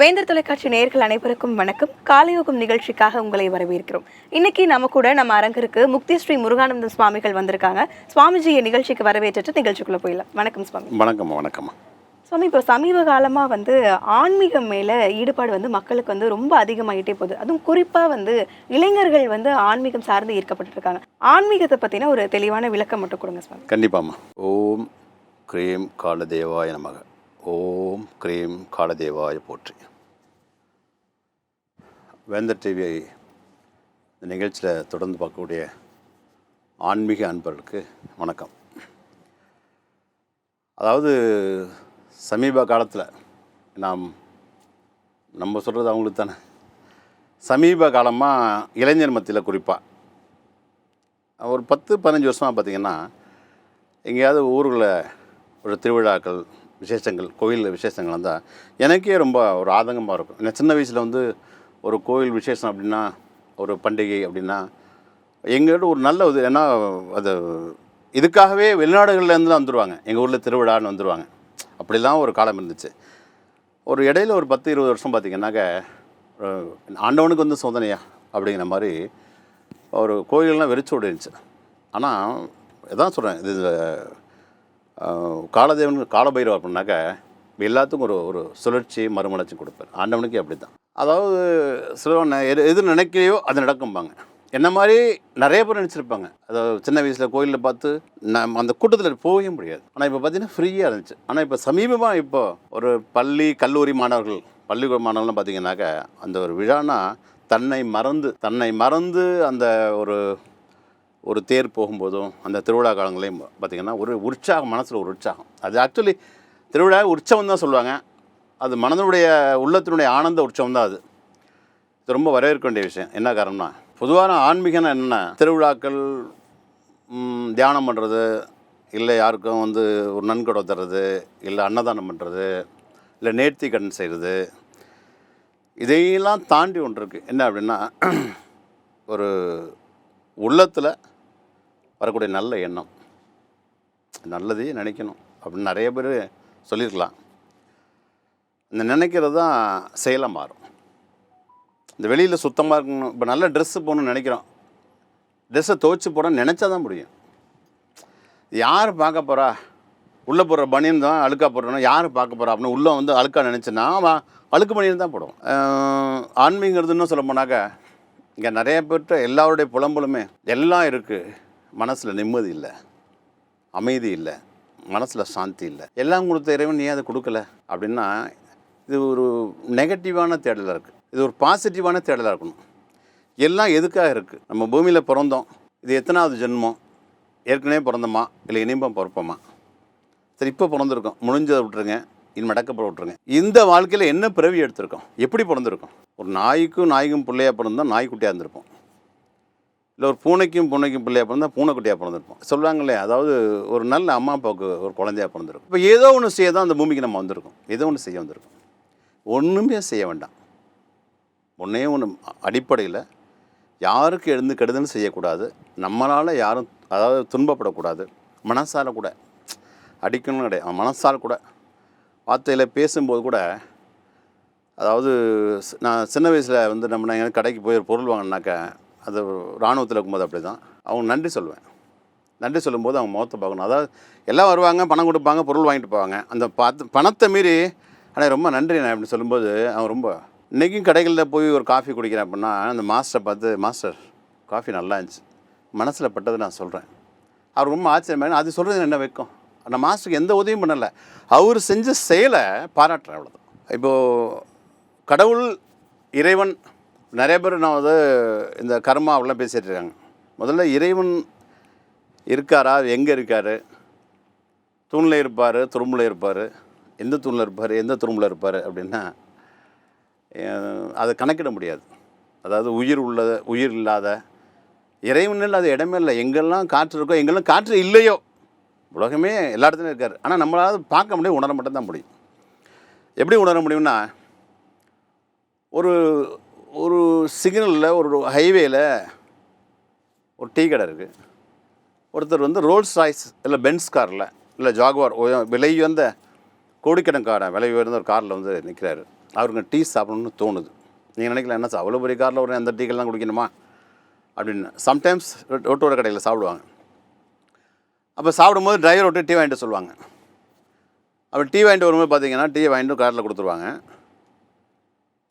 வேந்தர் தொலைக்காட்சி நேயர்கள் அனைவருக்கும் வணக்கம். காலையோகம் நிகழ்ச்சிக்காக உங்களை வரவேற்கிறோம். இன்னைக்கு நம்ம கூட நம்ம அரங்கிற்கு முக்தி ஸ்ரீ முருகானந்தம் சுவாமிகள் வந்திருக்காங்க. சுவாமிஜியை நிகழ்ச்சிக்கு வரவேற்றுட்டு நிகழ்ச்சிக்குள்ள போயிடலாம். வணக்கம் சுவாமி. வணக்கம்மா வணக்கம்மா சுவாமி இப்போ சமீப காலமா வந்து ஆன்மீகம் மேல ஈடுபாடு வந்து மக்களுக்கு வந்து ரொம்ப அதிகமாயிட்டே போகுது. அதுவும் குறிப்பா வந்து இளைஞர்கள் வந்து ஆன்மீகம் சார்ந்து ஈர்க்கப்பட்டு இருக்காங்க ஆன்மீகத்தை பத்தின ஒரு தெளிவான விளக்கம் மட்டும் கொடுங்க சுவாமி. கண்டிப்பாம்மா. ஓம் க்ரீம் காலதேவாய நமக. ஓம் கிரீம் காலதேவாய போற்றி. வேந்தர் டிவியை இந்த நிகழ்ச்சியில் தொடர்ந்து பார்க்கக்கூடிய ஆன்மீக அன்பர்களுக்கு வணக்கம். அதாவது சமீப காலத்தில் நாம் நம்ம சொல்கிறது அவங்களுக்கு தானே. சமீப காலமாக இளைஞர் மத்தியில் குறிப்பாக ஒரு பத்து பதினஞ்சு வருஷமாக பார்த்திங்கன்னா எங்கேயாவது ஊரில் ஒரு திருவிழாக்கள் விசேஷங்கள் கோயில் விசேஷங்கள் வந்தால் எனக்கே ரொம்ப ஒரு ஆதங்கமாக இருக்கும். நான் சின்ன வயசில் வந்து ஒரு கோயில் விசேஷம் அப்படின்னா ஒரு பண்டிகை அப்படின்னா எங்கள்கிட்ட ஒரு நல்ல இது ஏன்னா அது இதுக்காகவே வெளிநாடுகள்லேருந்து வந்துடுவாங்க எங்கள் ஊரில் திருவிழான்னு வந்துடுவாங்க அப்படிலாம் ஒரு காலம் இருந்துச்சு. ஒரு இடையில ஒரு பத்து இருபது வருஷம் பார்த்திங்கன்னாக்க ஆண்டவனுக்கு வந்து சோதனையா அப்படிங்கிற மாதிரி ஒரு கோயிலெலாம் வெறிச்சு விடுச்சு ஆனால் இதான் சொல்கிறேன் இது காலதேவன் காலபைரவர் அப்படின்னாக்க எல்லாத்துக்கும் ஒரு ஒரு சுழற்சி மறுமலர்ச்சி கொடுப்பார். ஆண்டவனுக்கு அப்படி தான் அதாவது சிலவன் எது எது நினைக்கலையோ அது நடக்கும்பாங்க. என்ன மாதிரி நிறைய பேர் நினச்சிருப்பாங்க. அதாவது சின்ன வயசில் கோயிலில் பார்த்து நம்ம அந்த கூட்டத்தில் போகவே முடியாது. ஆனால் இப்போ பார்த்தீங்கன்னா ஃப்ரீயாக இருந்துச்சு. ஆனால் இப்போ சமீபமாக இப்போ ஒரு பள்ளி கல்லூரி மாணவர்கள் பள்ளி மாணவர்கள்லாம் பார்த்தீங்கன்னாக்க அந்த ஒரு விழானா தன்னை மறந்து தன்னை மறந்து அந்த ஒரு ஒரு தேர் போகும்போதும் அந்த திருவிழா காலங்களையும் பார்த்திங்கன்னா ஒரு உற்சாகம் மனசில் ஒரு உற்சாகம். அது ஆக்சுவலி திருவிழா உற்சவம் தான் சொல்லுவாங்க. அது மனதனுடைய உள்ளத்தினுடைய ஆனந்த உற்சவம் தான் அது. இது ரொம்ப வரவேற்க வேண்டிய விஷயம். என்ன காரணம்னா பொதுவான ஆன்மீகம்னா என்னென்னா திருவிழாக்கள் தியானம் பண்ணுறது இல்லை யாருக்கும் வந்து ஒரு நன்கொடை தர்றது இல்லை அன்னதானம் பண்ணுறது இல்லை நேர்த்தி கடன் செய்கிறது இதையெல்லாம் தாண்டி ஒன்று இருக்குது என்ன அப்படின்னா ஒரு உள்ளத்தில் வரக்கூடிய நல்ல எண்ணம். நல்லதே நினைக்கணும். அப்படின்னு நிறைய பேர் சொல்லியிருக்கலாம். இந்த நினைக்கிறது தான் செயலாக மாறும். இந்த வெளியில் சுத்தமாக இருக்கணும். இப்போ நல்ல ட்ரெஸ்ஸு போகணும்னு நினைக்கிறோம். ட்ரெஸ்ஸை துவைச்சி போட நினச்சா தான் முடியும். யார் பார்க்க போகிறா உள்ளே போடுற பனியன் தான் அழுக்காக போடுறோம் யார் பார்க்க போகிறா அப்படின்னு உள்ளே வந்து அழுக்காக நினச்சின்னா அவன் அழுக்கு பனியன் தான் போடுவோம். ஆன்மீங்கிறது இன்னும் சொல்ல போனாக்க இங்கே நிறைய பேர்கிட்ட எல்லாருடைய புலம்பலுமே எல்லாம் இருக்குது மனசில் நிம்மதி இல்லை அமைதி இல்லை மனசில் சாந்தி இல்லை. எல்லாம் கொடுத்த இறைவன் நீ அதை கொடுக்கல? அப்படின்னா இது ஒரு நெகட்டிவான தேடலாக இருக்குது இது ஒரு பாசிட்டிவான தேடலாக இருக்கணும். எல்லாம் எதுக்காக இருக்குது நம்ம பூமியில் பிறந்தோம். இது எத்தனாவது ஜென்மம்? ஏற்கனவே பிறந்தோமா? இல்லை இனிமே பிறப்போமா? சரி இப்போ பிறந்திருக்கோம். முடிஞ்சதை விட்டுருங்க. இனி மடக்கப்பட விட்டுருங்க. இந்த வாழ்க்கையில் என்ன பிறவி எடுத்திருக்கோம்? எப்படி பிறந்திருக்கோம்? ஒரு நாய்க்கும் நாய்க்கும் பிள்ளையாக பிறந்தால் நாய்க்குட்டியாக இருந்திருப்போம். இல்லை ஒரு பூனைக்கும் பூனைக்கும் பிள்ளையாக பிறந்தால் பூனைக்குட்டியாக பிறந்திருப்போம். சொல்லுவாங்களே அதாவது ஒரு நல்ல அம்மா அப்பாவுக்கு ஒரு குழந்தையாக பிறந்திருக்கும். இப்போ ஏதோ ஒன்று செய்ய தான் அந்த பூமிக்கு நம்ம வந்திருக்கோம். ஏதோ ஒன்று செய்ய வந்திருக்கோம். ஒன்றுமே செய்ய வேண்டாம். ஒன்றே ஒன்று அடிப்படையில் யாருக்கு எழுந்து கெடுதலும் செய்யக்கூடாது நம்மளால் யாரும் அதாவது துன்பப்படக்கூடாது மனசால் கூட. அடிக்கணும்னு கிடையாது. மனசால் கூட. வார்த்தையில் பேசும்போது கூட அதாவது நான் சின்ன வயசில் வந்து நம்ம நான் எங்கேயாவது கடைக்கு போய் ஒரு பொருள் வாங்கினாக்க அது இராணுவத்தில் இருக்கும்போது அப்படி தான் அவங்க நன்றி சொல்லுவேன் நன்றி சொல்லும்போது அவங்க முகத்தை பார்க்கணும். அதாவது எல்லாம் வருவாங்க பணம் கொடுப்பாங்க பொருள் வாங்கிட்டு போவாங்க. அந்த பார்த்து பணத்தை மீறி ஆனால் ரொம்ப நன்றி நான் அப்படின்னு சொல்லும்போது அவன் ரொம்ப இன்றைக்கும் கடைகளில் போய் ஒரு காஃபி குடிக்கிறேன் அப்படின்னா அந்த மாஸ்டரை பார்த்து மாஸ்டர் காஃபி நல்லா இருந்துச்சு. மனசில் பட்டதை நான் சொல்கிறேன் அவர் ரொம்ப ஆச்சரியமாக அது சொல்கிறது என்ன வைக்கும் அந்த மாஸ்டருக்கு எந்த உதவியும் பண்ணலை. அவர் செஞ்ச செயலை பாராட்டுறேன் அவ்வளோதான் இப்போது கடவுள் இறைவன் நிறைய பேர் நான் வந்து இந்த கர்மா அப்படிலாம் பேசிகிட்டு இருக்காங்க. முதல்ல இறைவன் இருக்காரா? எங்கே இருக்கார்? தூணில் இருப்பார் துரும்பில் இருப்பார். எந்த தூணில் இருப்பார்? எந்த துரும்பில் இருப்பார் அப்படின்னா அதை கணக்கிட முடியாது. அதாவது உயிர் உள்ளத உயிர் இல்லாத இறைவன் இல்லாத இடமே இல்லை. எங்கெல்லாம் காற்று இருக்கோ எங்கெல்லாம் காற்று இல்லையோ உலகமே எல்லா இடத்துலையும் இருக்கார். ஆனால் நம்மளால் பார்க்க முடியும் உணர மட்டும் தான் முடியும். எப்படி உணர முடியும்னா ஒரு ஒரு சிக்னலில் ஒரு ஹைவேயில் ஒரு டீ கடை இருக்குது ஒருத்தர் வந்து ரோல்ஸ் ராய்ஸ் இல்லை பென்ஸ் காரில் இல்லை ஜாகுவார் விலை உயர்ந்த கோடிக்கணக்கான விலை உயர்ந்த ஒரு காரில் வந்து நிற்கிறாரு அவருக்கு டீ சாப்பிடணும்னு தோணுது. நீங்கள் நினைக்கல என்ன சார் அவ்வளோ பெரிய காரில் ஒரு அந்த டீக்கெல்லாம் குடிக்கணுமா? அப்படின்னு. சம்டைம்ஸ் ரோட்டோர கடையில் சாப்பிடுவாங்க. அப்போ சாப்பிடும்போது டிரைவர் விட்டு டீ வாங்கிட்டு சொல்லுவாங்க. அப்போ டீ வாங்கிட்டு வரும்போது பார்த்தீங்கன்னா டீ வாங்கிட்டு காரில் கொடுத்துருவாங்க.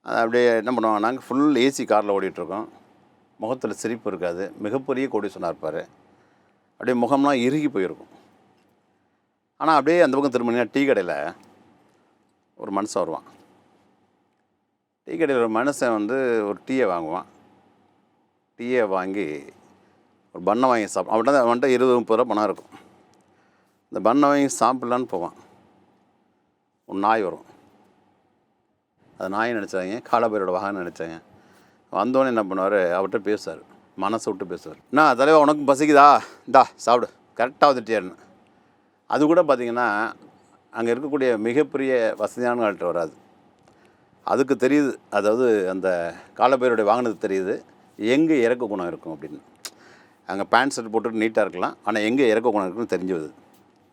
அதை அப்படியே என்ன பண்ணுவாங்க நாங்கள் ஃபுல் ஏசி காரில் ஓடிட்டுருக்கோம். முகத்தில் சிரிப்பு இருக்காது. மிகப்பெரிய கோடீஸ்வரனாக இருப்பார். அப்படியே முகம்லாம் இறுகி போயிருக்கும். ஆனால் அப்படியே அந்த பக்கம் திரும்பினா டீ கடையில் ஒரு மனுஷன் வருவான். டீ கடையில் ஒரு மனுஷன் வந்து ஒரு டீயை வாங்குவான். டீயை வாங்கி ஒரு பண்ணை வாங்கி சாப்பிடும் அவன்கிட்ட அவன்கிட்ட இருபது முப்பது ரூபா பணம் இருக்கும். இந்த பண்ணை வாங்கி சாப்பிட்லான்னு போவான். ஒரு நாய் வரும். அது நாயை நினச்சாங்க காலபைரோட வாகனம் நினச்சாங்க வந்தோடனே என்ன பண்ணுவார்? அவர்கிட்ட பேசுவார். மனசை விட்டு பேசுவார். என்ன தலைவா உனக்கு பசிக்குதா? இந்தா சாப்பிடு. கரெக்டாக வந்துட்டியாருன்னு அது கூட பார்த்தீங்கன்னா அங்கே இருக்கக்கூடிய மிகப்பெரிய வசதியானவங்கள்ட்ட வராது. அதுக்கு தெரியுது. அதாவது அந்த காலப்பேருடைய வாங்கினது தெரியுது. எங்கே இறக்க குணம் இருக்கும் அப்படின்னு. அங்கே பேண்ட் ஷர்ட் போட்டுட்டு நீட்டாக இருக்கலாம். ஆனால் எங்கே இறக்க குணம் இருக்குன்னு தெரிஞ்சுவது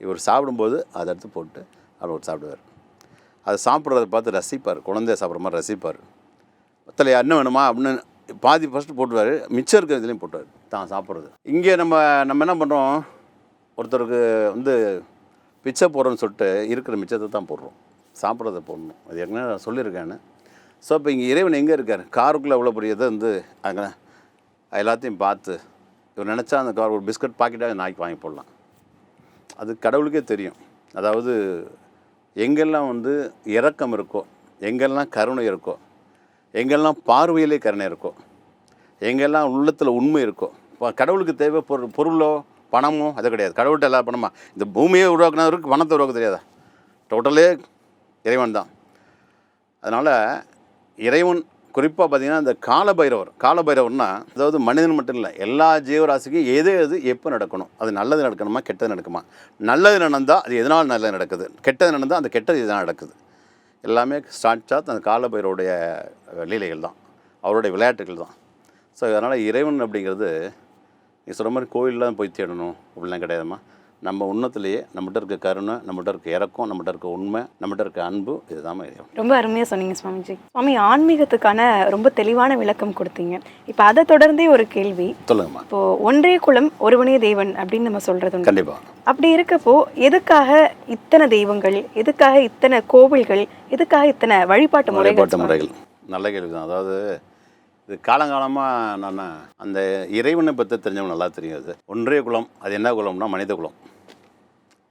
இவர் சாப்பிடும்போது அதை எடுத்து போட்டு அவர் சாப்பிடுவார். அதை சாப்பிட்றத பார்த்து ரசிப்பார். குழந்தைய சாப்பிட்ற மாதிரி ரசிப்பார். பத்தலையா என்ன வேணுமா அப்படின்னு பாதி ஃபஸ்ட்டு போட்டுவார் மிச்சம் இருக்கிற இதுலேயும் போட்டுவார் தான் சாப்பிட்றது. இங்கே நம்ம நம்ம என்ன பண்ணுறோம் ஒருத்தருக்கு வந்து பிச்சை போடுறோன்னு சொல்லிட்டு இருக்கிற மிச்சத்தை தான் போடுறோம். சாப்பிட்றத போடணும். அது ஏற்கனவே நான் சொல்லியிருக்கேன்னு ஸோ இப்போ இங்கே இறைவன் எங்கே இருக்கார்? காருக்குள்ளே அவ்வளோ பெரிய இதை வந்து அங்கே எல்லாத்தையும் பார்த்து இவர் நினச்சா அந்த கார் ஒரு பிஸ்கட் பாக்கெட்டாக நாய்க்கு வாங்கி போடலாம். அது கடவுளுக்கே தெரியும். அதாவது எங்கெல்லாம் வந்து இரக்கம் இருக்கோ எங்கெல்லாம் கருணை இருக்கோ எங்கெல்லாம் பார்வையிலே கருணை இருக்கோ எங்கெல்லாம் உள்ளத்தில் உண்மை இருக்கோ இப்போ கடவுளுக்கு தேவை பொருள் பொருளோ பணமோ அது கிடையாது. கடவுள்கிட்ட எல்லா பணமா? இந்த பூமியை உருவாக்குனவருக்கு பணத்தை உருவாக்க தெரியாதா? டோட்டலே இறைவன் தான் அதனால் இறைவன் குறிப்பாக பார்த்தீங்கன்னா இந்த காலபைரவர். காலபைரவர்னா அதாவது மனிதன் மட்டும் இல்லை எல்லா ஜீவராசிக்கும் எது எது எப்போ நடக்கணும்? அது நல்லது நடக்கணுமா கெட்டது நடக்குமா? நல்லது நடந்தால் அது எதனால் நல்லது நடக்குது? கெட்டது நடந்தால் அந்த கெட்டது எதனால் நடக்குது? எல்லாமே ஸ்டார்ட் அந்த காலபைரவருடைய லீலைகள் தான். அவருடைய விளையாட்டுகள் தான். ஸோ அதனால் இறைவன் அப்படிங்கிறது நீ சொல்கிற மாதிரி கோயிலில் தான் போய் தேடணும் அப்படிலாம் கிடையாதும்மா. நம்ம உன்னத்திலேயே நம்மகிட்ட இருக்க கருணை நம்மகிட்ட இருக்க இறக்கம் நம்மகிட்ட இருக்க உண்மை நம்மகிட்ட இருக்க அன்பு இதுதான் இறைவன். ரொம்ப அருமையாக சொன்னீங்க சுவாமிஜி. சுவாமி ஆன்மீகத்துக்கான ரொம்ப தெளிவான விளக்கம் கொடுத்தீங்க. இப்போ அதை தொடர்ந்தே ஒரு கேள்வி. சொல்லுங்கம்மா. இப்போ ஒன்றே குலம் ஒருவனே தேவன் அப்படின்னு நம்ம சொல்றது. கண்டிப்பாக அப்படி இருக்கப்போ எதுக்காக இத்தனை தெய்வங்கள் எதுக்காக இத்தனை கோவில்கள் எதுக்காக இத்தனை வழிபாட்டு முறைகள் வழிபாட்டு? முறைகள். நல்ல கேள்வி தான் அதாவது இது காலங்காலமாக நான் அந்த இறைவனை பற்றி தெரிஞ்சவங்க நல்லா தெரியும் அது. ஒன்றே குலம் அது என்ன குலம்னா மனித குலம்.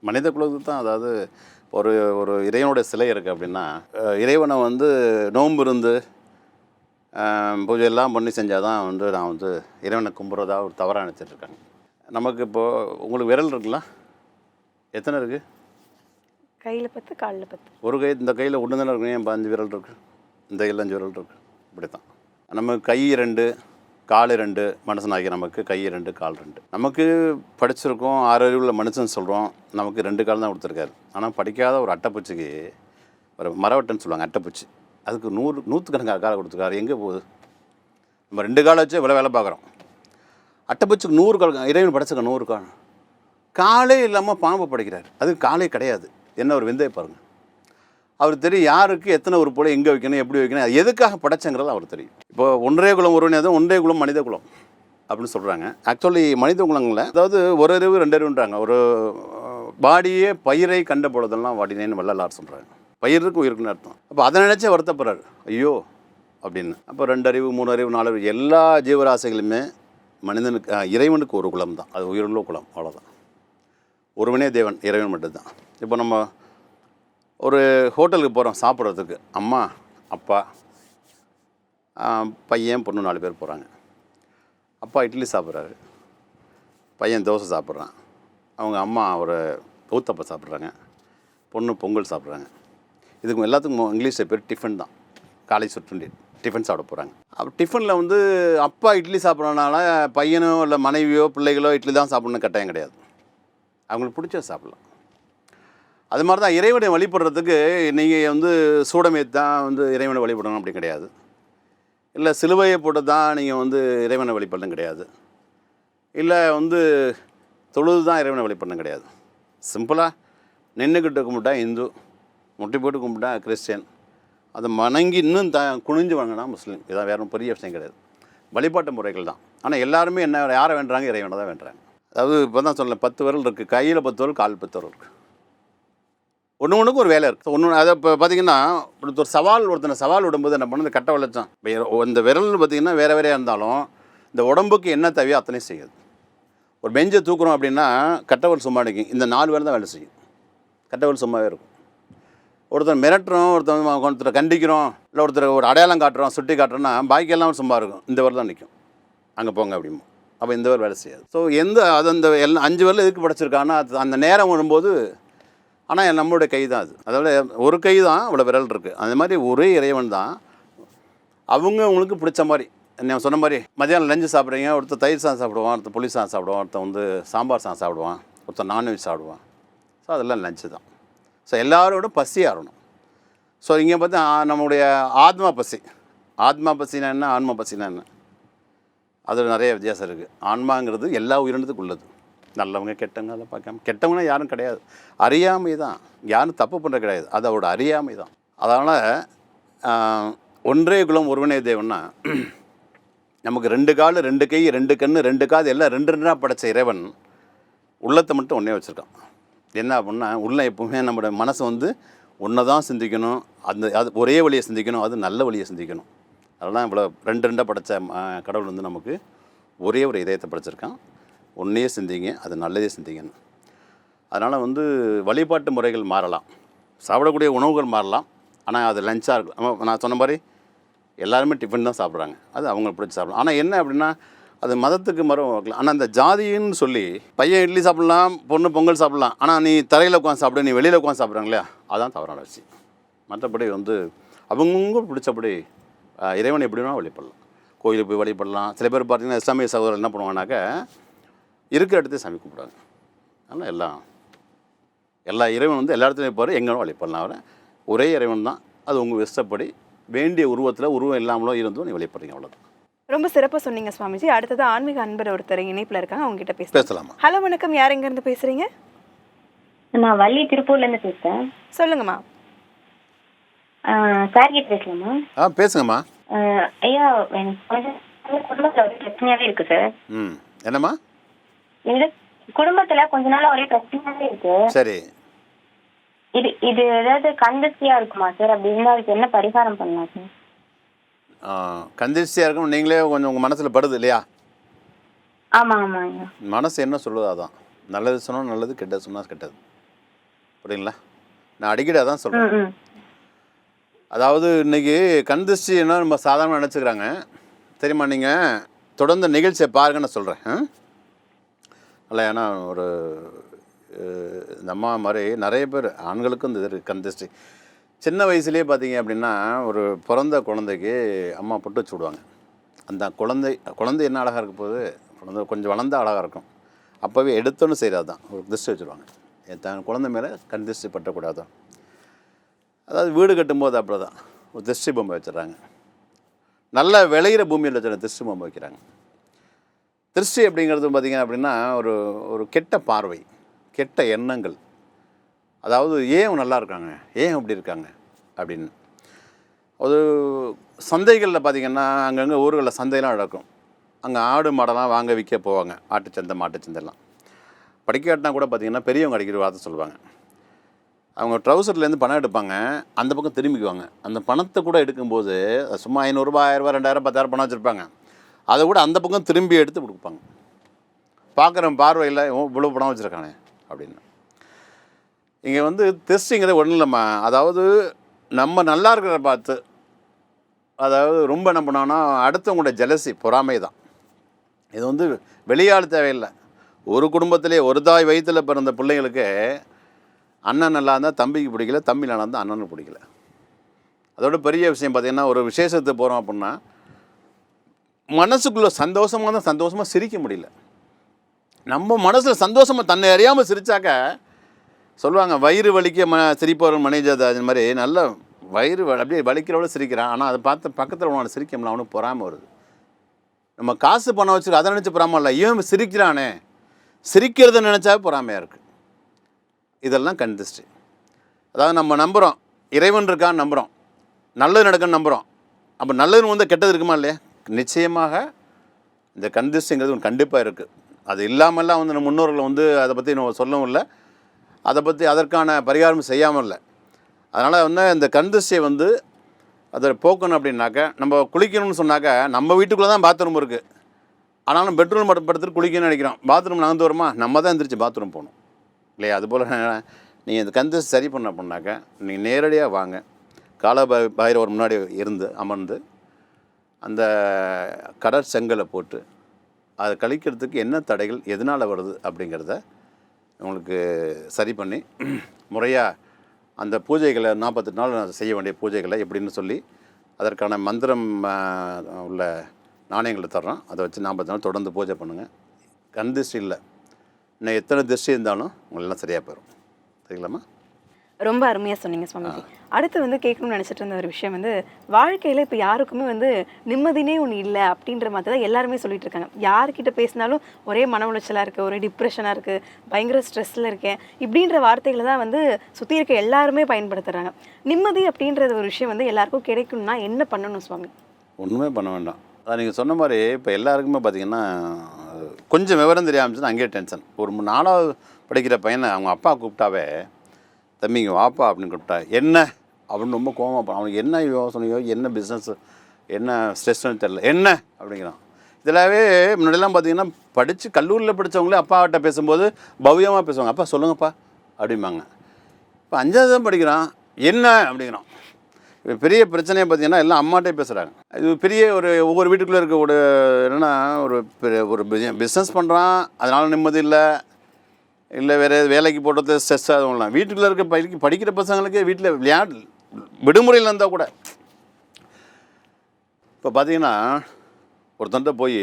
மனித குலத்துக்கு தான் அதாவது ஒரு ஒரு இறைவனுடைய சிலை இருக்குது அப்படின்னா இறைவனை வந்து நோன்பு இருந்து பூஜை எல்லாம் பண்ணி செஞ்சால் தான் வந்து நான் வந்து இறைவனை கும்பிட்றதா ஒரு தவறாக நினச்சிட்டு இருக்காங்க நமக்கு இப்போது உங்களுக்கு விரல் இருக்குல்ல எத்தனை இருக்குது கையில பத்து காலில் பத்து. ஒரு கை இந்த கையில் ஒன்று தானே இருக்கு? ஏன் அஞ்சு விரல் இருக்கு? இந்த கையில் அஞ்சு விரல் இருக்கு. இப்படி தான் நம்ம கை ரெண்டு கால் ரெண்டு மனுஷனாகி நமக்கு கை ரெண்டு கால் ரெண்டு. நமக்கு படிச்சிருக்கோம் ஆறு அறிவுள்ள மனுஷன் சொல்கிறோம் நமக்கு ரெண்டு கால் தான் கொடுத்துருக்காரு. ஆனால் படிக்காத ஒரு அட்டைப்பூச்சிக்கு ஒரு மரவட்டைன்னு சொல்லுவாங்க அட்டைப்பூச்சி. அதுக்கு நூறு நூற்றுக்கணக்கான காலை கொடுத்துருக்காரு. எங்கே போகுது? நம்ம ரெண்டு காலை வச்சு இவ்வளோ வேலை பார்க்குறோம். அட்டைப்பூச்சிக்கு நூறு கால் இறைவன் படைச்சிருக்க நூறு கால். காலே இல்லாமல் பாம்பு படைக்கிறார். அதுக்கு காலே கிடையாது. என்ன ஒரு விந்தை பாருங்கள் அவர் தெரியும் யாருக்கு எத்தனை உறுப்புகளை எங்கே வைக்கணும் எப்படி வைக்கணும் அது எதுக்காக படைச்சங்கிறது அவர் தெரியும். இப்போ ஒன்றே குலம் ஒருவனே தான் ஒன்றே குலம் மனித குலம் அப்படின்னு சொல்கிறாங்க ஆக்சுவலி மனித குலங்களில் அதாவது ஒரு அறிவு ரெண்டு அறிவுன்றாங்க. ஒரு பாடியே பயிரை கண்ட பொழுதெல்லாம் வாடினேன்னு வள்ளலார் சொல்கிறாங்க பயிருக்கு உயிருக்குன்னு அர்த்தம். அப்போ அதை நினச்சே வருத்தப்படுறாரு. ஐயோ! அப்படின்னு. அப்போ ரெண்டு அறிவு மூணு அறிவு நாலு அறிவு எல்லா ஜீவராசிகளுமே மனிதனுக்கு இறைவனுக்கு ஒரு குலம் தான் அது உயிருள்ள குலம் அவ்வளோதான் ஒருவனே தேவன் இறைவன் மட்டும்தான். இப்போ நம்ம ஒரு ஹோட்டலுக்கு போகிறோம் சாப்பிட்றதுக்கு. அம்மா அப்பா பையன் பொண்ணு நாலு பேர் போகிறாங்க அப்பா இட்லி சாப்பிட்றாரு. பையன் தோசை சாப்பிட்றான். அவங்க அம்மா ஒரு ஊத்தப்பா சாப்பிட்றாங்க. பொண்ணு பொங்கல் சாப்பிட்றாங்க. இதுக்கு எல்லாத்துக்கும் இங்கிலீஷில் பேர் டிஃபன் தான். காலை சுற்றுண்டி டிஃபன் சாப்பிட போகிறாங்க அப்போ டிஃபனில் வந்து அப்பா இட்லி சாப்பிட்றதுனால பையனோ இல்லை மனைவியோ பிள்ளைகளோ இட்லி தான் சாப்பிட்ணுன்னு கட்டாயம் கிடையாது. அவங்களுக்கு பிடிச்சத சாப்பிட்லாம். அது மாதிரி தான் இறைவனை வழிபடுறதுக்கு நீங்கள் வந்து சூடமேத்து தான் வந்து இறைவனை வழிபடணும் அப்படி கிடையாது. இல்லை சிலுவையை போட்டு தான் நீங்கள் வந்து இறைவனை வழிபடணும் கிடையாது. இல்லை வந்து தொழுது தான் இறைவனை வழிபடணும் கிடையாது. சிம்பிளாக நின்றுக்கிட்டு கும்பிட்டா இந்து முட்டி போட்டு கும்பிட்டா கிறிஸ்டியன். அதை மணங்கி இன்னும் த குனிஞ்சு வாங்கினா முஸ்லீம். இதான் வேற பெரிய விஷயம் கிடையாது. வழிபாட்டு முறைகள் தான். ஆனால் எல்லாருமே என்ன யாரை வேண்டுறாங்க? இறைவனை தான் வேண்டுறாங்க. அதாவது இப்போ தான் சொல்ல பத்து விரல் இருக்குது கையில் பத்து விரல் கால் பத்து விரல் இருக்குது ஒன்று ஒன்றுக்கு ஒரு வேலை இருக்குது ஒன்று அதை இப்போ பார்த்தீங்கன்னா ஒருத்தர் சவால் ஒருத்தனை சவால் விடும்போது என்ன பண்ணது? கட்ட வளைச்சான் இப்போ இந்த விரல்னு பார்த்திங்கன்னா வேறு வேறையாக இருந்தாலும் இந்த உடம்புக்கு என்ன தேவையோ அத்தனையும் செய்யுது. ஒரு பெஞ்சை தூக்குறோம் அப்படின்னா கட்டவல் சும்மா நிற்கும் இந்த நாலு பேர் தான் வேலை செய்யும். கட்டவல் சும்மாவே இருக்கும். ஒருத்தர் மிரட்டுறோம் ஒருத்தர் ஒருத்தரை கண்டிக்கிறோம் இல்லை ஒருத்தர் ஒரு அடையாளம் காட்டுறோம் சுட்டி காட்டுறோன்னா பாக்கியெல்லாம் சும்மா இருக்கும். இந்த வரல் தான் நிற்கும் அங்கே போங்க அப்படிமோ அப்போ இந்த வேறு வேலை செய்யாது. ஸோ எந்த அது அந்த எல்லாம் அஞ்சு வரல எதுக்கு படைச்சிருக்காங்கன்னா அது அந்த நேரம் வரும்போது ஆனால் நம்மளுடைய கை தான் அது. அதோட ஒரு கை தான் இவ்வளோ விரல் இருக்குது அந்த மாதிரி ஒரே இறைவன் தான். அவங்க உங்களுக்கு பிடிச்ச மாதிரி நான் சொன்ன மாதிரி மதியானம் லஞ்சு சாப்பிட்றீங்க ஒருத்தர் தயிர் சாதம் சாப்பிடுவான் ஒருத்தர் புளி சாதம் சாப்பிடுவான் ஒருத்தர் வந்து சாம்பார் சாதம் சாப்பிடுவான் ஒருத்தர் நான்வெஜ் சாப்பிடுவான். ஸோ அதெல்லாம் லஞ்சு தான். ஸோ எல்லாரோட பசி ஆறணும். ஸோ இங்கே பார்த்தா நம்மளுடைய நம்முடைய ஆத்மா பசி. ஆத்மா பசினா என்ன? ஆன்மா பசினா என்ன? அதில் நிறைய வித்தியாசம் இருக்குது ஆன்மாங்கிறது எல்லா உயிரினத்துக்கும் உள்ளது. நல்லவங்க கெட்டவங்க அதை பார்க்காம கெட்டவங்கன்னா யாரும் கிடையாது. அறியாமை தான். யாரும் தப்பு பண்ணுற கிடையாது. அது அவரோட அறியாமை தான். அதனால் ஒன்றே குலம் ஒருவனே தேவன்னா நமக்கு ரெண்டு கால் ரெண்டு கை ரெண்டு கண் ரெண்டு காது எல்லாம் ரெண்டு ரெண்டாக படைச்ச இறைவன் உள்ளத்தை மட்டும் ஒன்றே வச்சுருக்கான். என்ன அப்படின்னா உள்ள எப்பவுமே நம்மளோட மனசு வந்து ஒன்றை தான் சிந்திக்கணும். அந்த அது ஒரே வழியை சிந்திக்கணும். அது நல்ல வழியை சிந்திக்கணும். அதெல்லாம் இவ்வளோ ரெண்டு ரெண்டாக படைச்ச கடவுள் வந்து நமக்கு ஒரே ஒரு இதயத்தை படைச்சிருக்கான். ஒன்றையே சிந்திங்க அது நல்லதே சிந்திங்கன்னு. அதனால் வந்து வழிபாட்டு முறைகள் மாறலாம். சாப்பிடக்கூடிய உணவுகள் மாறலாம். ஆனால் அது லஞ்சாக இருக்கும். நான் சொன்ன மாதிரி எல்லாருமே டிஃபன் தான் சாப்பிட்றாங்க. அது அவங்களுக்கு பிடிச்சி சாப்பிடலாம். ஆனால் என்ன அப்படின்னா அது மதத்துக்கு மரம் வைக்கலாம். ஆனால் அந்த ஜாதின்னு சொல்லி பையன் இட்லி சாப்பிட்லாம் பொண்ணு பொங்கல் சாப்பிட்லாம். ஆனால் நீ தரையில் உட்காந்து சாப்பிடு நீ வெளியில் உட்காந்து சாப்பிட்றாங்களே அதான் தவறான வச்சு மற்றபடி வந்து அவங்கவுங்க பிடிச்சபடி இறைவன் இறைவனை எப்படி வேணால் வழிபடலாம். கோயிலுக்கு போய் வழிபடலாம். சில பேர் பார்த்தீங்கன்னா இஸ்லாமிய சகோதரர் என்ன பண்ணுவாங்கனாக்கா இருக்கிற இடத்தையும் சாமி கும்பிடுவாங்க அதனால் எல்லாம் எல்லா இறைவன் வந்து எல்லா இடத்துலையும் போகிற எங்கே வழிபடலாம் அவரை. ஒரே இறைவன் தான். அது உங்கள் இஷ்டப்படி வேண்டிய உருவத்தில் உருவம் இல்லாமலோ இருந்தும் நீ வழிபடுறீங்க அவ்வளோதான் ரொம்ப சிறப்பாக சொன்னீங்க சுவாமிஜி. அடுத்தது ஆன்மீக அன்பர் ஒருத்தர் இணைப்பில் இருக்காங்க அவங்க கிட்ட பேச பேசலாமா? ஹலோ வணக்கம். யார் எங்கேருந்து பேசுறீங்க? நான் வள்ளி திருப்பூர்ல இருந்து பேசுறேன். சொல்லுங்கம்மா. சார் கிட்ட பேசலாமா? ஆ பேசுங்கம்மா. ஐயா எனக்கு கொஞ்சம் குடும்பத்துல ஒரே பிரச்சனையாவே இருக்கு சார். ம் என்னம்மா? இது குடும்பத்துல கொஞ்ச நாளா ஒரே பிரச்சனையாவே இருக்கு. சரி. இது இது ஏதாவது கந்தஸ்தியா இருக்குமா சார்? அப்படி இருந்தா அதுக்கு என்ன பரிகாரம் பண்ணலாம் சார்? ஆ, கந்திர்ச்சியாக இருக்கும். நீங்களே கொஞ்சம் உங்கள் மனசில் படுது இல்லையா? ஆமா ஆமா ஐயா மனசு என்ன சொல்லுதோ அதான். நல்லது சொன்னால் நல்லது கெட்டது சொன்னால் கெட்டது. புரியுங்களா நான் அடிக்கடி அதான் சொல்கிறேன் அதாவது இன்னைக்கு கண் திருஷ்டி என்ன நம்ம சாதாரணமாக நினச்சிக்கிறாங்க. தெரியுமா நீங்கள் தொடர்ந்து நிகழ்ச்சியை பாருங்க நான் சொல்கிறேன் இல்லை ஏன்னா ஒரு இந்த அம்மா மாதிரி நிறைய பேர் ஆண்களுக்கும் இந்த இது இருக்குது சின்ன வயசுலேயே பார்த்தீங்க அப்படின்னா ஒரு பிறந்த குழந்தைக்கு அம்மா பொட்டு வச்சு விடுவாங்க அந்த குழந்தை குழந்தை என்ன அழகாக இருக்க போது குழந்தை கொஞ்சம் வளர்ந்தா அழகாக இருக்கும். அப்போவே எடுத்தோன்னு செய்கிறது தான் ஒரு திருஷ்டி வச்சுருவாங்க தன் குழந்தை மேலே கண் திருஷ்டி பற்றக்கூடாது அதாவது வீடு கட்டும்போது அப்படி தான் ஒரு திருஷ்டி பொம்மை வச்சிடுறாங்க. நல்ல விளையிற பூமியில் வச்சுற திருஷ்டி பொம்மை வைக்கிறாங்க. திருஷ்டி அப்படிங்கிறது பார்த்திங்க அப்படின்னா ஒரு ஒரு கெட்ட பார்வை கெட்ட எண்ணங்கள். அதாவது ஏன் நல்லா இருக்காங்க? ஏன் அப்படி இருக்காங்க? அப்படின்னு. ஒரு சந்தைகளில் பார்த்திங்கன்னா அங்கங்கே ஊர்களில் சந்தையெல்லாம் நடக்கும். அங்கே ஆடு மாடெல்லாம் வாங்க விற்க போவாங்க. ஆட்டுச்சந்தை மாட்டுச்சந்தைலாம் படிக்காட்டினா கூட பார்த்திங்கன்னா பெரியவங்க அடிக்கிற வார்த்தை சொல்லுவாங்க. அவங்க ட்ரௌசர்லேருந்து பணம் எடுப்பாங்க. அந்த பக்கம் திரும்பிக்குவாங்க. அந்த பணத்தை கூட எடுக்கும்போது சும்மா ஐநூறுரூபா ஆயிரரூபா ரெண்டாயிரம் பத்தாயிரம் பணம் வச்சுருப்பாங்க. அதை கூட அந்த பக்கம் திரும்பி எடுத்து கொடுப்பாங்க. பார்க்குறவன் பார்வையில் இவன் இவ்வளோ படம் வச்சுருக்கானே அப்படின்னு. இங்கே வந்து டெஸ்டிங்கிறது ஒன்றும் இல்லைம்மா. அதாவது நம்ம நல்லா இருக்கிறத பார்த்து அதாவது ரொம்ப என்ன பண்ணோன்னா அடுத்தவங்களோட ஜலசி பொறாமை தான். இது வந்து வெளியாள் தேவையில்லை. ஒரு குடும்பத்திலே ஒரு தாய் வயிற்றில் பிறந்த பிள்ளைங்களுக்கு அண்ணன் நல்லா இருந்தால் தம்பிக்கு பிடிக்கல தம்பி நல்லா இருந்தால் அண்ணனுக்கு பிடிக்கல. அதோட பெரிய விஷயம் பார்த்தீங்கன்னா ஒரு விசேஷத்துக்கு போகிறோம் அப்படின்னா மனசுக்குள்ளே சந்தோஷமாக தான் சந்தோஷமாக சிரிக்க முடியல. நம்ம மனசில் சந்தோஷமாக தன்னை அறியாமல் சிரித்தாக்க சொல்லுவாங்க வயிறு வலிக்க ம சிரிப்பவர்கள் மனைஜாதாஜன் மாதிரி நல்ல வயிறு அப்படியே வலிக்கிறவள சிரிக்கிறான். ஆனால் அதை பார்த்து பக்கத்தில் உனக்கு சிரிக்க முடியல அவனுக்கு பொறாமல் வருது. நம்ம காசு பணம் வச்சு அதை நினச்சி பொறாமல் இல்லை இவன் சிரிக்கிறானே? சிரிக்கிறத நினச்சாவே பொறாமையாக இருக்குது இதெல்லாம் கண் திருஷ்டி. அதாவது நம்ம நம்புகிறோம் இறைவன் இருக்கான்னு நம்புகிறோம் நல்லது நடக்குன்னு நம்புகிறோம் அப்போ நல்லது வந்து கெட்டது இருக்குமா இல்லையா? நிச்சயமாக இந்த கந்திஷ்டிங்கிறது ஒன்று கண்டிப்பாக இருக்குது அது இல்லாமல்லாம் வந்து நம்ம முன்னோர்கள் வந்து அதை பற்றி நம்ம சொல்லவும் இல்லை. அதை பற்றி அதற்கான பரிகாரம் செய்யாமல் இல்லை. அதனால் வந்து இந்த கந்திஷ்டியை வந்து அதை போக்கணும் அப்படின்னாக்க நம்ம குளிக்கணும்னு சொன்னாக்க நம்ம வீட்டுக்குள்ளே தான் பாத்ரூம் இருக்குது ஆனாலும் பெட்ரூம் மட்டும் படுத்துட்டு குளிக்கணும்னு நினைக்கிறோம். பாத்ரூம் நகர்ந்து வருமா? நம்ம தான் எந்திரிச்சு பாத்ரூம் போகணும். இல்லையா? அதுபோல் நீங்கள் இந்த கந்து சரி பண்ண அப்படின்னாக்க நீங்கள் நேரடியாக வாங்க. கால பை பைரவர் முன்னாடி இருந்து அமர்ந்து அந்த கடற்செங்கலை போட்டு அதை கழிக்கிறதுக்கு என்ன தடைகள் எதனால் வருது அப்படிங்கிறத உங்களுக்கு சரி பண்ணி முறையாக அந்த பூஜைகளை நாற்பத்தெட்டு நாள் நான் செய்ய வேண்டிய பூஜைகளை எப்படின்னு சொல்லி அதற்கான மந்திரம் உள்ள நாணயங்களை தர்றோம். அதை வச்சு நாற்பத்தி நாள் தொடர்ந்து பூஜை பண்ணுங்கள் கண் திருஷ்டி இல்லை. இன்னும் எத்தனை திருஷ்டி இருந்தாலும் உங்களெல்லாம் சரியாக போயிடும் சரிங்களாம்மா? ரொம்ப அருமையாக சொன்னீங்க சுவாமிஜி. அடுத்து வந்து கேட்கணும்னு நினச்சிட்டு இருந்த ஒரு விஷயம் வந்து வாழ்க்கையில் இப்போ யாருக்குமே வந்து நிம்மதினே ஒன்று இல்லை அப்படின்ற மாதிரி தான் எல்லாருமே சொல்லிட்டு இருக்காங்க. யார்கிட்ட பேசினாலும் ஒரே மன உளைச்சலாக இருக்குது ஒரே டிப்ரெஷனாக இருக்குது பயங்கர ஸ்ட்ரெஸ்ஸில் இருக்கேன் இப்படின்ற வார்த்தைகளை தான் வந்து சுற்றி இருக்க எல்லாருமே பயன்படுத்துகிறாங்க நிம்மதி அப்படின்றது ஒரு விஷயம் வந்து எல்லாருக்கும் கிடைக்கணும்னா என்ன பண்ணணும் சுவாமி? ஒன்றுமே பண்ண வேண்டாம். அதான் நீங்கள் சொன்ன மாதிரி இப்போ எல்லாருக்குமே பார்த்தீங்கன்னா கொஞ்சம் விவரம் தெரியாம இருந்துச்சுன்னா அங்கேயே டென்ஷன் ஒரு நாலாவது படிக்கிற பையனை அவங்க அப்பா கூப்பிட்டாவே தம்பிங்க வாப்பா அப்படின்னு கூப்பிட்டா என்ன? அப்படின்னு ரொம்ப கோவமாக அவனுக்கு என்ன யோசனையோ என்ன பிஸ்னஸ் என்ன ஸ்ட்ரெஸ்னு தெரில என்ன? அப்படிங்கிறான். இதெல்லாவே முன்னாடிலாம் பார்த்தீங்கன்னா படித்து கல்லூரியில் படித்தவங்களே அப்பாவிட்ட பேசும்போது பவ்யமாக பேசுவாங்க. அப்பா சொல்லுங்கப்பா அப்படிம்பாங்க. இப்போ அஞ்சாவது தான் படிக்கிறான். என்ன? அப்படிங்கிறான். இப்போ பெரிய பிரச்சனையை பார்த்தீங்கன்னா எல்லாம் அம்மாட்டே பேசுகிறாங்க இது பெரிய ஒரு ஒவ்வொரு வீட்டுக்குள்ளே இருக்க ஒரு என்னென்னா ஒரு ஒரு பிஸ்னஸ் பண்ணுறான் அதனால் நிம்மதி இல்லை. இல்லை வேறு வேலைக்கு போடுறது ஸ்ட்ரெஸ் ஆகும்லாம் வீட்டுக்குள்ளே இருக்க படிக்க படிக்கிற பசங்களுக்கு வீட்டில் விளையாட் விடுமுறையில் இருந்தால் கூட. இப்போ பார்த்தீங்கன்னா ஒருத்தன்ட்ட போய்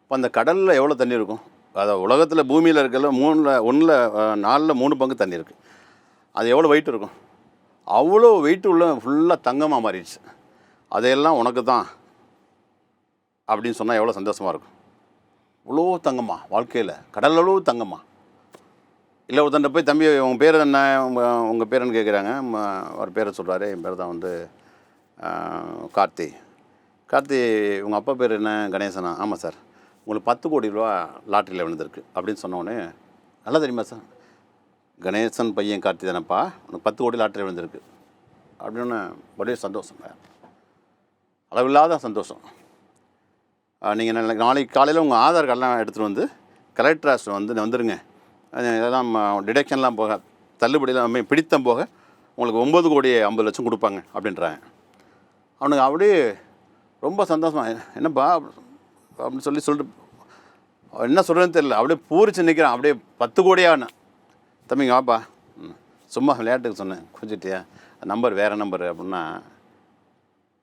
இப்போ அந்த கடலில் எவ்வளோ தண்ணி இருக்கும்? அதாவது உலகத்தில் பூமியில் இருக்கல மூணில் ஒன்றில் நாலில் மூணு பங்கு தண்ணி இருக்குது அது எவ்வளோ வெயிட் இருக்கும்? அவ்வளோ வெயிட் உள்ள ஃபுல்லாக தங்கமாக மாறிடுச்சு. அதையெல்லாம் உனக்கு தான் அப்படின்னு சொன்னால் எவ்வளோ சந்தோஷமாக இருக்கும்? இவ்வளோ தங்கம்மா வாழ்க்கையில். கடல் அளவு தங்கம்மா இல்லை ஒருத்தன்ட்ட போய் தம்பி உங்கள் பேர் என்ன? உங்கள் உங்கள் பேருன்னு கேட்குறாங்க அவர் பேரை சொல்கிறாரு என் பேர் தான் வந்து கார்த்தி. கார்த்தி உங்கள் அப்பா பேர் என்ன? கணேசனா. ஆமாம் சார். உங்களுக்கு பத்து கோடி ரூபா லாட்டரியில் விழுந்திருக்கு. அப்படின்னு சொன்னோடனே நல்லா தெரியுமா சார்? கணேசன் பையன் கார்த்தி தானப்பா. உனக்கு பத்து கோடி லாட்டரி விழுந்திருக்கு. அப்படின்னு ஒரே சந்தோஷம் அளவில்லாத சந்தோஷம். நீங்கள் நாளைக்கு காலையில் உங்கள் ஆதார் கார்டெலாம் எடுத்துகிட்டு வந்து கலெக்டர் ஆஃபீஸ் வந்து வந்துடுங்க இதெல்லாம் டிடெக்ஷன்லாம் போக தள்ளுபடியெல்லாம் பிடித்தம் போக உங்களுக்கு ஒம்பது கோடி ஐம்பது லட்சம் கொடுப்பாங்க அப்படின்றாங்க. அவனுக்கு அப்படியே ரொம்ப சந்தோஷமா என்னப்பா? அப்படின்னு சொல்லி சொல்லிட்டு என்ன சொல்கிறேன்னு தெரியல. அப்படியே பூரிச்சு நிற்கிறான் அப்படியே பத்து கோடியான்னு தம்பிங்க வாப்பா. சும்மா விளையாட்டுக்கு சொன்னேன். கொஞ்சிட்டியா நம்பர் வேறு நம்பர் அப்படின்னா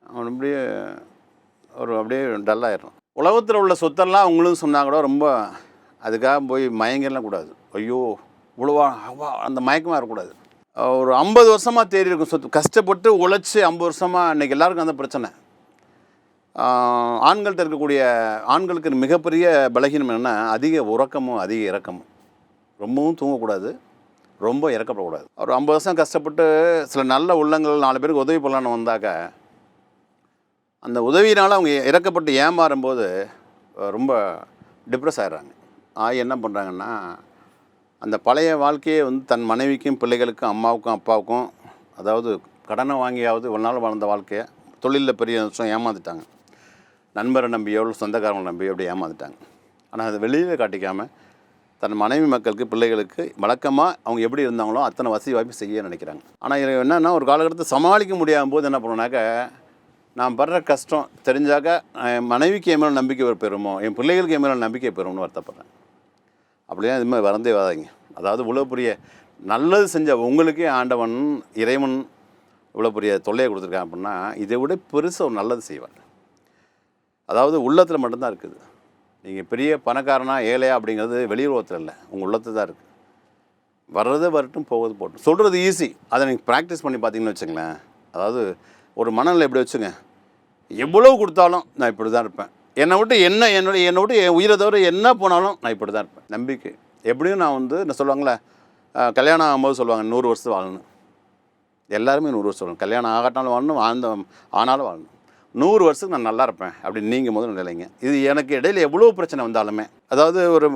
அவன் அப்படியே ஒரு அப்படியே டல்லாயிடும் உலகத்தில் உள்ள சொத்தெல்லாம் அவங்களும் சொன்னால் கூட ரொம்ப அதுக்காக போய் மயங்கிடலாம் கூடாது. ஐயோ இவ்வளோவா? அவ்வா அந்த மயக்கமாக இருக்கக்கூடாது. ஒரு ஐம்பது வருஷமாக தேடி இருக்கும் சொத்து. கஷ்டப்பட்டு உழைச்சி ஐம்பது வருஷமாக இன்றைக்கி எல்லாருக்கும் அந்த பிரச்சனை. ஆண்கள்கிட்ட இருக்கக்கூடிய ஆண்களுக்கு மிகப்பெரிய பலகீனம் என்னென்னா அதிக உறக்கமும் அதிக இறக்கமும் ரொம்பவும் தூங்கக்கூடாது. ரொம்ப இறக்கப்படக்கூடாது. ஒரு ஐம்பது வருஷம் கஷ்டப்பட்டு சில நல்ல உள்ளங்கள் நாலு பேருக்கு உதவி பண்ணலான்னு வந்தாக்க அந்த உதவியினால் அவங்க இறக்கப்பட்டு ஏமாறும்போது ரொம்ப டிப்ரெஸ் ஆகிடுறாங்க ஆகி என்ன பண்ணுறாங்கன்னா அந்த பழைய வாழ்க்கையை வந்து தன் மனைவிக்கும் பிள்ளைகளுக்கும் அம்மாவுக்கும் அப்பாவுக்கும் அதாவது கடனை வாங்கியாவது ஒரு நாள் வாழ்ந்த வாழ்க்கையை தொழிலில் பெரிய வருஷம் ஏமாந்துட்டாங்க நண்பரை நம்பியோ சொந்தக்காரங்களை நம்பியோ அப்படி ஏமாந்துட்டாங்க ஆனால் அதை வெளியில் காட்டிக்காமல் தன் மனைவி மக்களுக்கு பிள்ளைகளுக்கு வழக்கமாக அவங்க எப்படி இருந்தாங்களோ அத்தனை வசதி வாய்ப்பு செய்ய நினைக்கிறாங்க. ஆனால் இது என்னென்னா ஒரு காலகட்டத்தை சமாளிக்க முடியாத போது என்ன பண்ணுனாக்க நான் படுற கஷ்டம் தெரிஞ்சாக்க என் மனைவிக்கு என் மேலே நம்பிக்கை பெறுமோ என் பிள்ளைகளுக்கு என் மேலே நம்பிக்கை பெறும்னு வருத்தப்படுறேன். அப்படிலாம் இது மாதிரி வரந்தே வராதீங்க. அதாவது இவ்வளோ பெரிய நல்லது செஞ்ச உங்களுக்கே ஆண்டவன் இறைவன் இவ்வளோ பெரிய தொல்லையை கொடுத்துருக்கான் அப்படின்னா இதை விட பெருசாக ஒரு நல்லது செய்வார். அதாவது உள்ளத்தில் மட்டும்தான் இருக்குது. நீங்கள் பெரிய பணக்காரனா ஏழையா அப்படிங்கிறது வெளியுறவத்தில் இல்லை. உங்கள் உள்ளத்தில் தான் இருக்குது வர்றது வரட்டும் போவது போட்டும் சொல்கிறது ஈஸி அதை நீங்கள் ப்ராக்டிஸ் பண்ணி பார்த்தீங்கன்னு வச்சுங்களேன் அதாவது ஒரு மனநிலை எப்படி வச்சுங்க? எவ்வளோ கொடுத்தாலும் நான் இப்படி தான் இருப்பேன். என்னை விட்டு என்ன என்னோட என்னை விட்டு என் உயிரை தவிர என்ன போனாலும் நான் இப்படி தான் இருப்பேன். நம்பிக்கை. எப்படியும் நான் வந்து என்ன சொல்லுவாங்களே கல்யாணம் ஆகும்போது சொல்லுவாங்க நூறு வருஷம் வாழணும். எல்லாருமே நூறு வருஷம் சொல்லணும் கல்யாணம் ஆகட்டாலும் வாழணும் வாழ்ந்த ஆனாலும் வாழணும். நூறு வருஷத்துக்கு நான் நல்லா இருப்பேன் அப்படின்னு நீங்கள் முதல்ல நிலைங்க. இது எனக்கு இடையில் எவ்வளோ பிரச்சனை வந்தாலுமே அதாவது ஒரு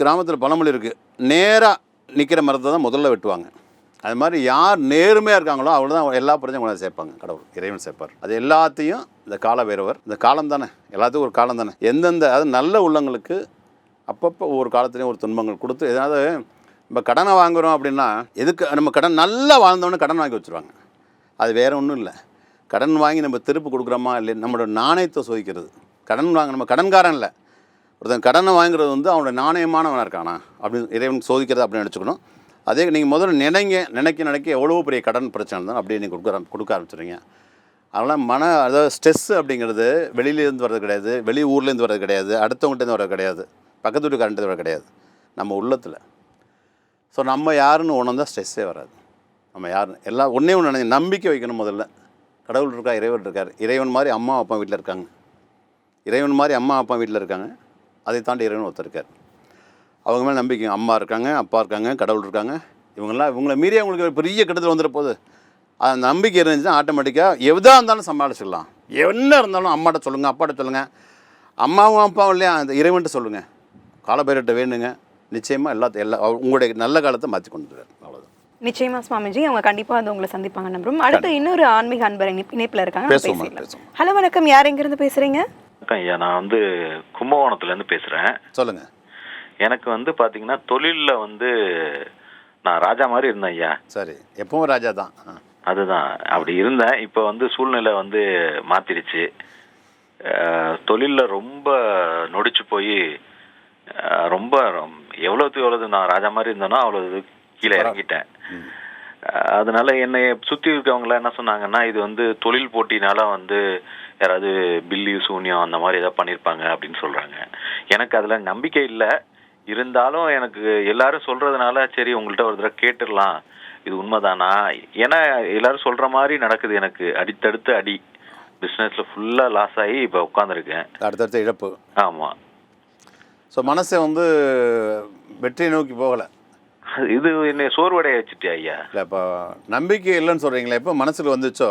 கிராமத்தில் பழமொழி இருக்குது நேராக நிற்கிற மரத்தை தான் முதல்ல வெட்டுவாங்க. அது மாதிரி யார் நேர்மையாக இருக்காங்களோ அவ்வளோ தான் எல்லா பிரச்சனையும் கொண்டாந்து சேர்ப்பாங்க கடவுள் இறைவன் சேர்ப்பார். அது எல்லாத்தையும் இந்த கால வேறவர் இந்த காலம் தானே எல்லாத்துக்கும் ஒரு காலம் தானே. எந்தெந்த அது நல்ல உள்ளங்களுக்கு அப்பப்போ ஒவ்வொரு காலத்துலேயும் ஒரு துன்பங்கள் கொடுத்து ஏதாவது நம்ம கடனை வாங்குகிறோம் அப்படின்னா எதுக்கு நம்ம கடன் நல்லா வாழ்ந்தவொடனே கடன் வாங்கி வச்சுருவாங்க. அது வேற ஒன்றும் இல்லை. கடன் வாங்கி நம்ம திருப்பு கொடுக்குறோமா இல்லை நம்மளோட நாணயத்தை சோதிக்கிறது. கடன் வாங்க நம்ம கடன்காரன் இல்லை. ஒருத்தன் கடனை வாங்குறது வந்து அவனோட நாணயமானவனாக இருக்கானா அப்படின்னு இறைவன் சோதிக்கிறது அப்படின்னு நினச்சிக்கணும். அதே நீங்கள் முதல்ல நினைங்க நினைக்க நினைக்க எவ்வளோ பெரிய கடன் பிரச்சனை இருந்தாலும் அப்படியே நீங்கள் கொடுக்க கொடுக்க ஆரம்பிச்சிடுங்க அதனால் மன அதாவது ஸ்ட்ரெஸ் அப்படிங்கிறது வெளியிலேருந்து வர்றது கிடையாது வெளி ஊர்லேருந்து வர்றது கிடையாது அடுத்தவங்கள்ட்டேருந்து வர்றது கிடையாது பக்கத்து வீட்டுக்காரன்ட்டு வர கிடையாது. நம்ம உள்ளத்தில். ஸோ நம்ம யாருன்னு உணர்ந்தா ஸ்ட்ரெஸ்ஸே வராது. நம்ம யாருன்னு எல்லாம் ஒன்றே ஒன்று நினை நம்பிக்கை வைக்கணும் முதல்ல. கடவுள் இருக்கா இறைவன் இருக்கார். இறைவன் மாதிரி அம்மா அப்பா வீட்டில் இருக்காங்க. இறைவன் மாதிரி அம்மா அப்பா வீட்டில் இருக்காங்க. அதை தாண்டி இறைவன் ஒருத்தர் இருக்கார். அவங்க மேலே நம்பிக்கை. அம்மா இருக்காங்க அப்பா இருக்காங்க கடவுள் இருக்காங்க. இவங்கெல்லாம் இவங்கள மீறி அவங்களுக்கு பெரிய கெடுதல் வந்துட போகுது அந்த நம்பிக்கை இருந்துச்சுன்னா ஆட்டோமேட்டிக்காக எதாக இருந்தாலும் சமாளிச்சிடலாம் என்ன இருந்தாலும் அம்மாட்ட சொல்லுங்கள் அப்பாட்ட சொல்லுங்கள் அம்மாவும் அப்பாவும் இல்லையா? அந்த இறைவன்ட்டு சொல்லுங்கள் காலபைரட்ட வேணுங்க நிச்சயமாக எல்லாத்தையும் எல்லா உங்களுடைய நல்ல காலத்தை மாற்றி கொண்டு வருவார். அவ்வளோதான் நிச்சயமா சுவாமிஜி. அவங்க கண்டிப்பா வந்து உங்களை சந்திப்பாங்க நம்புறோம். அடுத்து இன்னொரு ஆன்மீக அன்பர் இணைப்- இணைப்புல இருக்காங்க. ஹலோ வணக்கம். யார் எங்க இருந்து பேசுறீங்க? வணக்கம் ஐயா நான் வந்து கும்பகோணத்துலேருந்து பேசுகிறேன் சொல்லுங்கள் எனக்கு வந்து பார்த்தீங்கன்னா தொழிலில் வந்து நான் ராஜா மாதிரி இருந்தேன் ஐயா. சரி எப்பவும் ராஜா தான். அதுதான். அப்படி இருந்தேன். இப்போ வந்து சூழ்நிலை வந்து மாத்திருச்சு தொழிலில் ரொம்ப நொடிச்சு போய் ரொம்ப ரொம்- எவ்வளவுக்கு எவ்வளவு நான் ராஜா மாதிரி இருந்தேனோ அவ்வளவு கீழே இறங்கிட்டேன். அதனால என்னை சுற்றி இருக்கவங்களாம் என்ன சொன்னாங்கன்னா இது வந்து தொழில் போட்டினால வந்து யாராவது பில்லி சூன்யம் அந்த மாதிரி ஏதாவது பண்ணியிருப்பாங்க அப்படின்னு சொல்றாங்க. எனக்கு அதுல நம்பிக்கை இல்லை. இருந்தாலும் எனக்கு எல்லாரும் சொல்றதுனால சரி உங்கள்கிட்ட ஒரு தடவை கேட்டுடலாம். இது உண்மைதானா? ஏன்னா எல்லாரும் சொல்ற மாதிரி நடக்குது எனக்கு. அடித்தடுத்து அடி. பிஸ்னஸ்ல ஃபுல்லா லாஸ் ஆகி இப்போ உட்காந்துருக்கேன் அடுத்தடுத்த இழப்பு. ஆமா. ஸோ மனசை வந்து வெற்றியை நோக்கி போகலை. இது என்னை சோர்வடைய வச்சுட்டு ஐயா? இல்லை இப்போ நம்பிக்கை இல்லைன்னு சொல்கிறீங்களே எப்போ மனசுக்கு வந்துச்சோ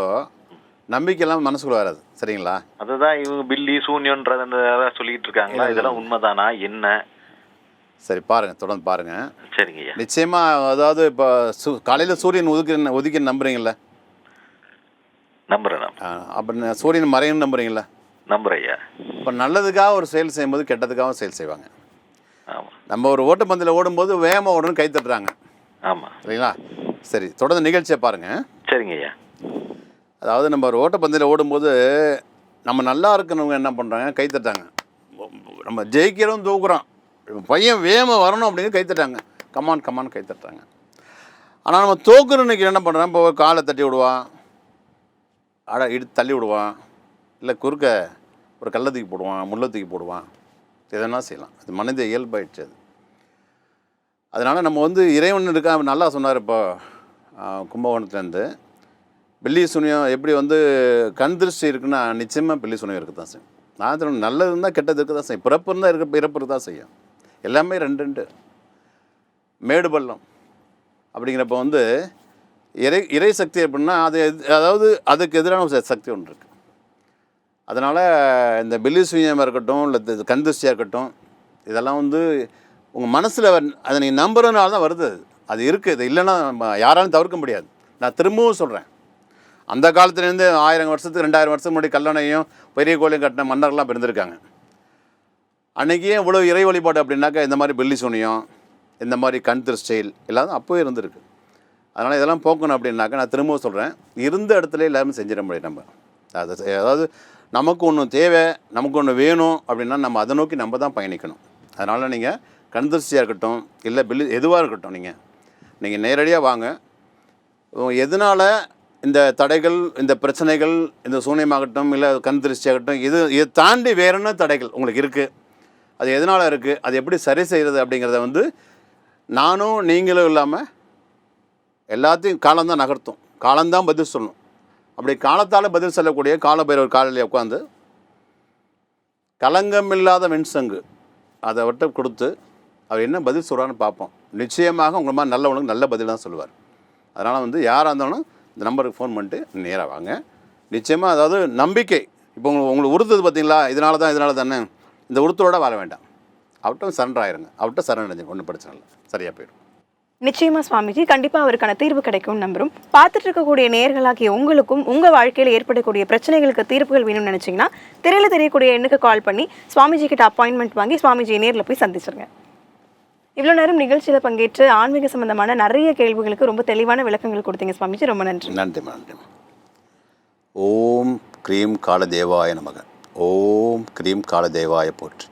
நம்பிக்கை எல்லாம் மனசுக்குள்ள வராது. சரிங்களா? அதுதான் இவங்க பில்லி சூன்யன்றது சொல்லிட்டு இருக்காங்களா? இதெல்லாம் உண்மைதானா? என்ன? சரி பாருங்கள் தொடர்ந்து பாருங்கள் சரிங்க ஐயா. நிச்சயமாக அதாவது இப்போ சு காலையில் சூரியன் உதிக்க உதிக்க நம்புறீங்களா நம்புறேன் நம்புறேன். அப்போ சூரியன் மறையன்னு நம்புறீங்களா நம்புறேன் ஐயா. இப்போ நல்லதுக்காக ஒரு செயல் செய்யும்போது கெட்டதுக்காகவும் செயல் செய்வாங்க. நம்ம ஒரு ஓட்டப்பந்தயில் ஓடும்போது வேகமாக ஓடணும் கை தட்டுறாங்க. ஆமா. சரிங்களா சரி தொடர்ந்து நிகழ்ச்சியை பாருங்கள் சரிங்க ஐயா. அதாவது நம்ம ஒரு ஓட்டப்பந்தயில் ஓடும்போது நம்ம நல்லா இருக்கணுங்க என்ன பண்ணுறாங்க கை தட்டாங்க நம்ம ஜெயிக்கிறோம் தூக்குறோம். பையன் வேகமாக வரணும் அப்படின்னு கை தட்டாங்க கமான் கமான் கை தட்டுறாங்க ஆனால் நம்ம தோக்குறனுக்கு என்ன பண்ணுறான் இப்போ காலை தட்டி விடுவான் அட இடு தள்ளி விடுவான் இல்லை குறுக்க ஒரு கல்லை தூக்கி போடுவான் முள்ளை தூக்கி போடுவான். எதனா செய்யலாம். அது மனித இயல்பாயிடுச்சு அது. அதனால் நம்ம வந்து இறைவன் இருக்கா நல்லா சொன்னார் இப்போ கும்பகோணத்துலேருந்து. பில்லி சுனியம் எப்படி வந்து கண் திருஷ்டி இருக்குன்னா நிச்சயமாக பில்லி சுனியம் இருக்க தான் செய்யும். நான் நல்லது இருந்தால் கெட்டது இருக்க தான் செய்யும். பிறப்பு இருந்தால் இருக்க இறப்பு தான் செய்யும். எல்லாமே ரெண்டு ரெண்டு. மேடு பள்ளம் அப்படிங்கிறப்ப வந்து இறை இறை சக்தி அப்படின்னா அது எது- அதாவது அதுக்கு எதிரான சக்தி ஒன்று இருக்குது அதனால் இந்த பில்லி இருக்கட்டும் இல்லை கந்துஷ்டியாக இருக்கட்டும் இதெல்லாம் வந்து உங்கள் மனசில் அதை நீங்கள் நம்புறதுனால தான் வருது அது. அது இருக்குது இது இல்லைன்னா நம்ம யாராலும் தவிர்க்க முடியாது. நான் திரும்பவும் சொல்கிறேன் அந்த காலத்துலேருந்து ஆயிரம் வருஷத்துக்கு ரெண்டாயிரம் வருஷத்துக்கு முன்னாடி கல்லணையும் பெரிய கோயிலையும் கட்டின மன்னர்லாம் பிறந்திருக்காங்க அன்றைக்கி ஏன் இவ்வளோ இறை வழிபாடு அப்படின்னாக்கா இந்த மாதிரி பில்லி சூனியம் இந்த மாதிரி கண் திருஷ்டைல் எல்லாம் அப்போவே இருந்திருக்கு. அதனால் இதெல்லாம் போக்கணும் அப்படின்னாக்கா நான் திரும்பவும் சொல்கிறேன் இருந்த இடத்துல எல்லாருமே செஞ்சிட முடியும் நம்ம. அது அதாவது நமக்கு ஒன்று தேவை நமக்கு ஒன்று வேணும் அப்படின்னா நம்ம அதை நோக்கி நம்ம தான் பயணிக்கணும். அதனால் நீங்கள் கண் திருஷ்டியாக இருக்கட்டும் இல்லை பில்லு எதுவாக இருக்கட்டும் நீங்கள் நீங்கள் நேரடியாக வாங்க. எதனால் இந்த தடைகள் இந்த பிரச்சனைகள் இந்த சூனியமாகட்டும் இல்லை கண் திருஷ்டியாகட்டும் இது இதை தாண்டி வேற என்ன தடைகள் உங்களுக்கு இருக்குது அது எதனால் இருக்குது அது எப்படி சரி செய்கிறது அப்படிங்கிறத வந்து நானும் நீங்களும் இல்லாமல் எல்லாத்தையும் காலம்தான் நகர்த்தும். காலம்தான் பதில் சொல்லணும். அப்படி காலத்தால் பதில் சொல்லக்கூடிய காலபைரவர் காலையில் உட்காந்து களங்கம் இல்லாத வெண்சங்கு அதை விட்டு கொடுத்து அவர் என்ன பதில் சொல்கிறான்னு பார்ப்போம். நிச்சயமாக உங்கள் மாதிரி நல்லவனுக்கு நல்ல பதில் தான் சொல்லுவார். அதனால் வந்து யாராக இருந்தாலும் இந்த நம்பருக்கு ஃபோன் பண்ணிட்டு நேராக வாங்க. நிச்சயமாக அதாவது நம்பிக்கை. இப்போ உங்களுக்கு உங்களுக்கு உறுத்துது பார்த்தீங்களா? இதனால தான் இதனால தானே இந்த உறுத்தலோட வாழ வேண்டாம். அவர்கிட்ட சரண்டர் ஆயிருங்க. அவர்கிட்ட சரண் அடைஞ்சுங்க ஒன்றும் பிரச்சனை இல்லை. சரியாக போயிடும். நிச்சயமா சுவாமிஜி. கண்டிப்பா அவருக்கான தீர்வு கிடைக்கும் நம்புறோம். பார்த்துட்டு இருக்கக்கூடிய நேர்களாகிய உங்களுக்கும் உங்க வாழ்க்கையில ஏற்படக்கூடிய பிரச்சனைகளுக்கு தீர்ப்புகள் வேணும்னு நினைச்சீங்கன்னா திரையில தெரியக்கூடிய எண்ணுக்கு கால் பண்ணி சுவாமிஜி கிட்ட அப்பாயின்மெண்ட் வாங்கி சுவாமிஜி நேர்ல போய் சந்திச்சிருங்க. இவ்வளோ நேரம் நிகழ்ச்சியில் பங்கேற்று ஆன்மீக சம்பந்தமான நிறைய கேள்விகளுக்கு ரொம்ப தெளிவான விளக்கங்கள் கொடுத்தீங்க சுவாமிஜி. ரொம்ப நன்றி. நன்றிம்மா நன்றிம்மா ஓம் க்ரீம் காலதேவாய நமக. ஓம் கிரீம் காலதேவாய போற்று.